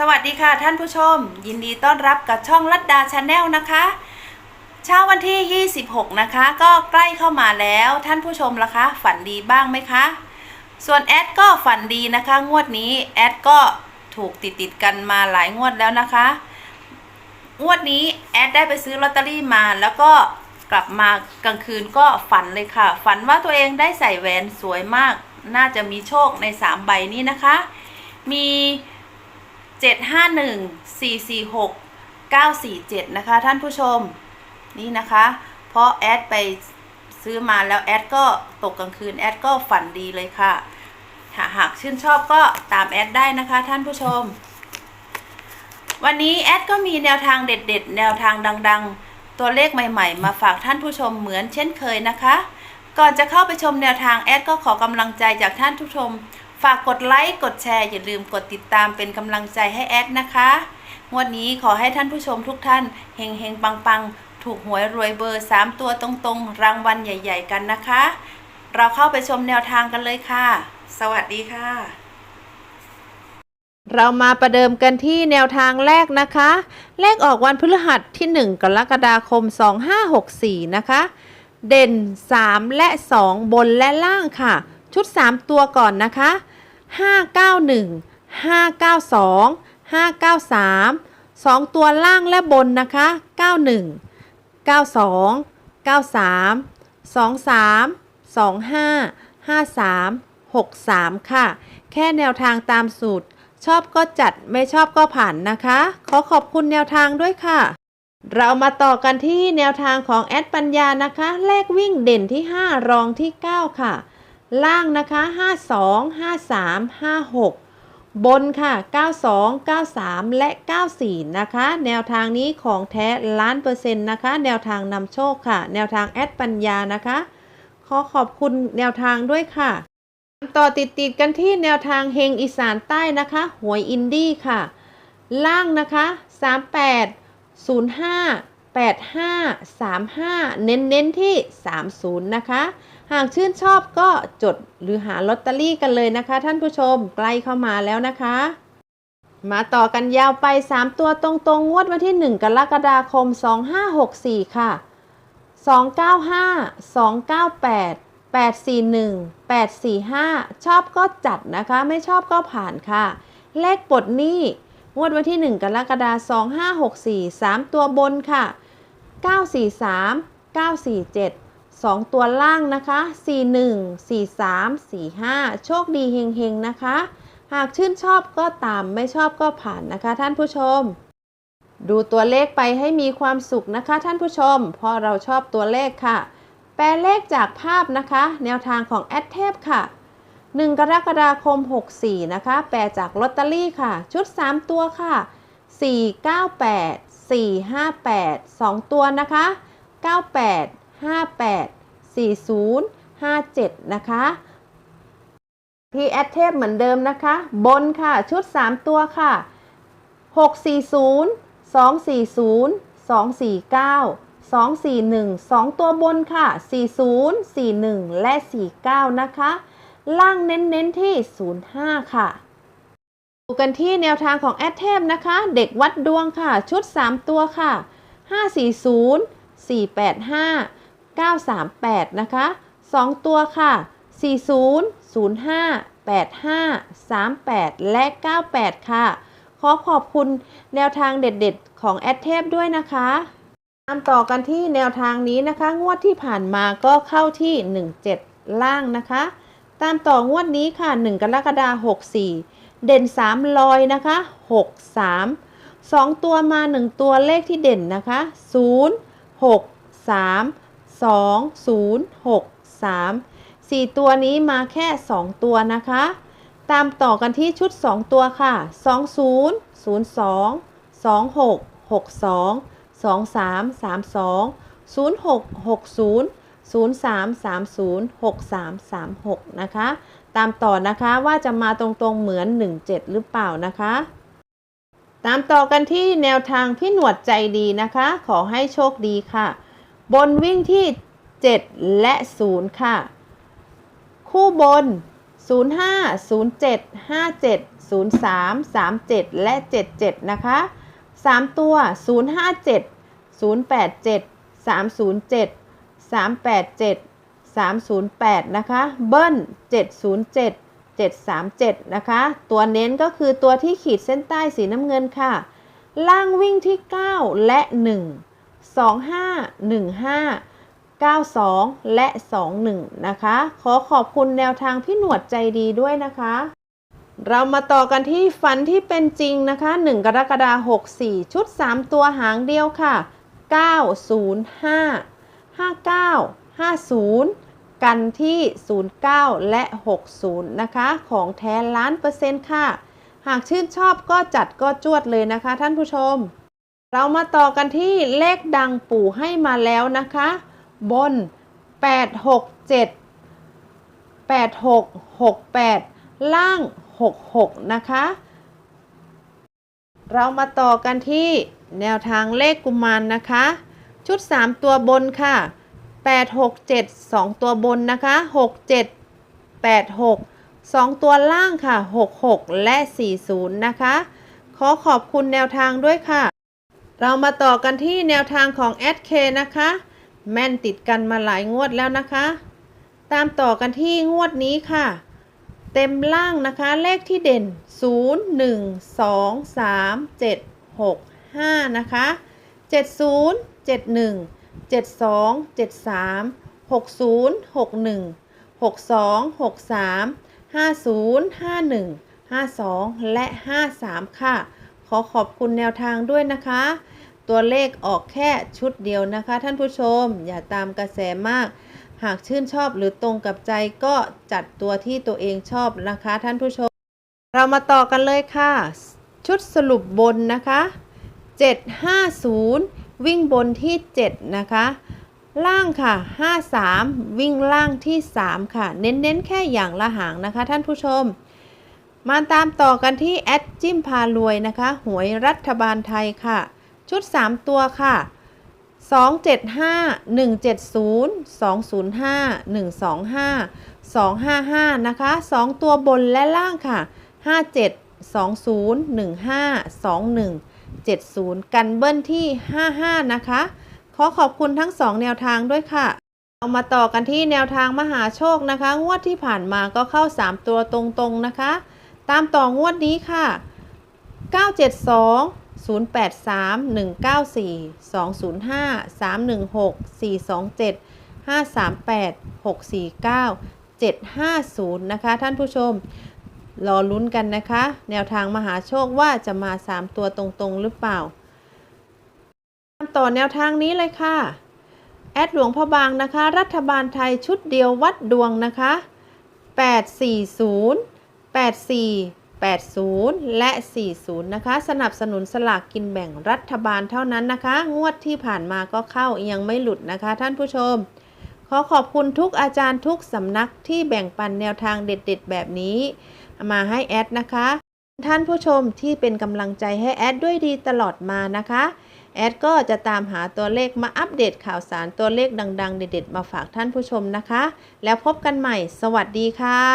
สวัสดีค่ะท่านผู้ชม ยินดีต้อนรับกับช่องลัดดาชาแนลนะคะเช้าวันที่ 26 นะคะ ก็ใกล้เข้ามาแล้วท่านผู้ชมล่ะคะ ฝันดีบ้างไหมคะ ส่วนแอดก็ฝันดีนะคะ งวดนี้แอดก็ถูกติดติดกันมาหลายงวดแล้วนะคะ งวดนี้แอดได้ไปซื้อลอตเตอรี่มาแล้วก็กลับมากลางคืนก็ฝันเลยค่ะ ฝันว่าตัวเองได้ใส่แหวนสวยมาก น่าจะมีโชคใน 3 ใบนี้นะคะ มี 751 446 947 นะคะ ท่านผู้ชมนี่นะคะ เพราะแอดไปซื้อมาแล้วแอดก็ตกกลางคืนแอดก็ฝันดีเลยค่ะถ้าหากชื่นชอบก็ตามแอดได้นะคะท่านผู้ชม วันนี้แอดก็มีแนวทางเด็ดๆ แนวทางดังๆ ตัวเลขใหม่ๆ มาฝากท่านผู้ชมเหมือนเช่นเคยนะคะ ก่อนจะเข้าไปชมแนวทางแอดก็ขอกำลังใจจากท่านผู้ชม ฝากกดไลค์ กดแชร์ อย่าลืมกดติดตามเป็นกำลังใจให้แอดนะคะงวดนี้ขอให้ท่านผู้ชมทุกท่านเฮงเฮงปังปังถูกหวยรวยเบอร์ 3 ตัวตรงๆ รางวัลใหญ่ ๆ กันนะคะ เราเข้าไปชมแนวทางกันเลยค่ะ สวัสดีค่ะ เรามาประเดิมกันที่แนวทางแรกนะคะ เลขออกวันพฤหัสที่ 1 กรกฎาคม 2564 นะคะ เด่น 3 และ 2 บนและล่างค่ะ ชุด 3 ตัวก่อนนะคะ 591 592 593 2 ตัวล่างและบนนะคะ 91 92 93 23 25 53 63 ค่ะ แค่แนวทางตามสูตร ชอบก็จัดไม่ชอบก็ผ่านนะคะ ขอขอบคุณแนวทางด้วยค่ะ เรามาต่อกันที่แนวทางของแอดปัญญานะคะ เลขวิ่งเด่นที่ 5 รองที่ 9 ค่ะ ล่างนะคะ 52 53 56 บนค่ะ 92 93 และ 94 นะคะ แนวทางนี้ของแท้ล้านเปอร์เซ็นต์นะคะ แนวทางนำโชคค่ะ แนวทางแอดปัญญานะคะ ขอขอบคุณแนวทางด้วยค่ะ ต่อติดติดกันที่แนวทางเฮงอีสานใต้นะคะ หวยอินดี้ค่ะ ล่างนะคะ 38 05 85 35 เน้นเน้นที่ 30 นะคะ หากชื่นชอบก็จดหรือหาลอตเตอรี่กันเลยนะคะ ท่านผู้ชมใกล้เข้ามาแล้วนะคะ มาต่อกันยาวไป 3 ตัวตรงๆงวดวันที่ 1 กรกฎาคม 2564 ค่ะ 295 298 841 845 ชอบก็จัดนะคะ ไม่ชอบก็ผ่านค่ะ เลขปลดหนี้งวดวันที่ 1 กรกฎาคม 2564 3 ตัวบนค่ะ 943 947 2 ตัวล่างนะคะ 41 43 45 โชคดีเฮงๆ นะคะ หากชื่นชอบก็ตามไม่ชอบก็ผ่านนะคะ ท่านผู้ชม ดูตัวเลขไปให้มีความสุขนะคะ ท่านผู้ชม เพราะเราชอบตัวเลขค่ะ แปลเลขจากภาพนะคะ แนวทางของแอดเทพค่ะ 1 กรกฎาคม 64 นะคะ แปลจากลอตเตอรี่ค่ะ ชุด 3 ตัวค่ะ 498 458 2 ตัวนะคะ 98 58 40 57 นะคะที่แอดเทพเหมือนเดิมนะคะ บนค่ะชุด 3 ตัวค่ะ 640 240 249 241 2 ตัวบนค่ะ 40 41 และ 49 นะคะ ล่างเน้นๆที่ 05 ค่ะดูกันที่แนวทางของแอดเทพนะคะ เด็กวัดดวงค่ะ ชุด 3 ตัวค่ะ 540 485 938 นะคะ 2 ตัวค่ะ 40 05 85 38 และ 98 ค่ะ ขอขอบคุณแนวทางเด็ดๆ ของแอดเทพด้วยนะคะตามต่อกันที่แนวทางนี้นะคะ งวดที่ผ่านมาก็เข้าที่ 17 ล่างนะคะ ตามต่องวดนี้ค่ะ 1 กรกฎาคม64 เด่น 3 ลอยนะคะ 6 3 2 ตัวมา 1 ตัวเลขที่เด่นนะคะ 0 6 3 2 0 6 3 4 ตัวนี้มาแค่ 2 ตัวนะคะ ตามต่อกันที่ชุด 2 ตัวค่ะ 20 02 26 62 23 32 06 60 03 30 63 36 นะคะ ตามต่อนะคะว่าจะมาตรงๆเหมือน 17 หรือเปล่านะคะ ตามต่อกันที่แนวทางพี่หนวดใจดีนะคะ ขอให้โชคดีค่ะ บนวิ่งที่ 7 และ 0 ค่ะ คู่บน 05 07 57 03 37 และ 77 นะคะ 3 ตัว 057 087 307 387 308 นะคะ เบิ้ล 707 737 นะคะ ตัวเน้นก็คือตัวที่ขีดเส้นใต้สีน้ำเงินค่ะ ล่างวิ่งที่ 9 และ 1 25 15 92 และ 21 นะคะ ขอขอบคุณแนวทางพี่หนวดใจดีด้วยนะคะ เรามาต่อกันที่ฝันที่เป็นจริงนะคะ 1 กรกฎาคม64 ชุด 3 ตัวหางเดียวค่ะ 905 59 50กันที่ 09 และ 60 นะคะ ของแท้ล้านเปอร์เซ็นต์ค่ะ หากชื่นชอบก็จัดก็จวดเลยนะคะท่านผู้ชม เรามาต่อกันที่เลขดังปู่ให้มาแล้วนะคะ บน 867 8668 ล่าง 66 นะคะ เรามาต่อกันที่แนวทางเลขกุมารนนะคะ ชุด 3 ตัวบนค่ะ 867 2 ตัวบนนะคะ 67 86 2 ตัวล่างค่ะ 66 และ 40 นะคะ ขอขอบคุณแนวทางด้วยค่ะ เรามาต่อกันที่แนวทางของ SK นะคะ แม่นติดกันมาหลายงวดแล้วนะคะ ตามต่อกันที่งวดนี้ค่ะ เต็มล่างนะคะ เลขที่เด่น 0 1 2 3 7 6 5 นะคะ 70 71 72 73 60 61 62 63 50 51 52 และ 53 ค่ะ ขอขอบคุณแนวทางด้วยนะคะ ตัวเลขออกแค่ชุดเดียวนะคะ ท่านผู้ชมอย่าตามกระแสมาก หากชื่นชอบหรือตรงกับใจก็จัดตัวที่ตัวเองชอบนะคะ ท่านผู้ชม เรามาต่อกันเลยค่ะ ชุดสรุปบนนะคะ 750 วิ่งบนที่ 7 นะคะล่างค่ะ 53 วิ่งล่างที่ 3 ค่ะ เน้น ๆ แค่อย่างละหางนะคะท่านผู้ชม มาตามต่อกันที่แอดจิ้มพารวยนะคะ หวยรัฐบาลไทยค่ะ ชุด 3 ตัวค่ะ 275 170 205 125 255 นะคะ 2 ตัวบนและล่างค่ะ 57 20 15 21 70 กันเบิ้ลที่ 55 นะคะ ขอขอบคุณทั้ง 2 แนวทางด้วยค่ะเอามาต่อกันที่แนวทางมหาโชคนะคะ งวดที่ผ่านมาก็เข้า 3 ตัวตรงๆนะคะ ตามต่องวดนี้ค่ะ 972 083 194 205 316 427 538 649 750 นะคะ ท่านผู้ชม รอลุ้นกันนะคะ แนวทางมหาโชคว่าจะมา 3 ตัวตรงๆ หรือเปล่า ตามต่อแนวทางนี้เลยค่ะ แอดหลวงพ่อบางนะคะ รัฐบาลไทยชุดเดียววัดดวงนะคะ 840 84 80 และ 40 นะคะ สนับสนุนสลากกินแบ่งรัฐบาลเท่านั้นนะคะ งวดที่ผ่านมาก็เข้ายังไม่หลุดนะคะ ท่านผู้ชม ขอขอบคุณทุกอาจารย์ทุกสำนักที่แบ่งปันแนวทางเด็ดๆ แบบนี้ มาให้แอดนะคะ ท่านผู้ชมที่เป็นกำลังใจให้แอดด้วยดีตลอดมานะคะ แอดก็จะตามหาตัวเลขมาอัปเดตข่าวสารตัวเลขดัง ๆ เด็ดๆ มาฝากท่านผู้ชมนะคะ แล้วพบกันใหม่ สวัสดีค่ะ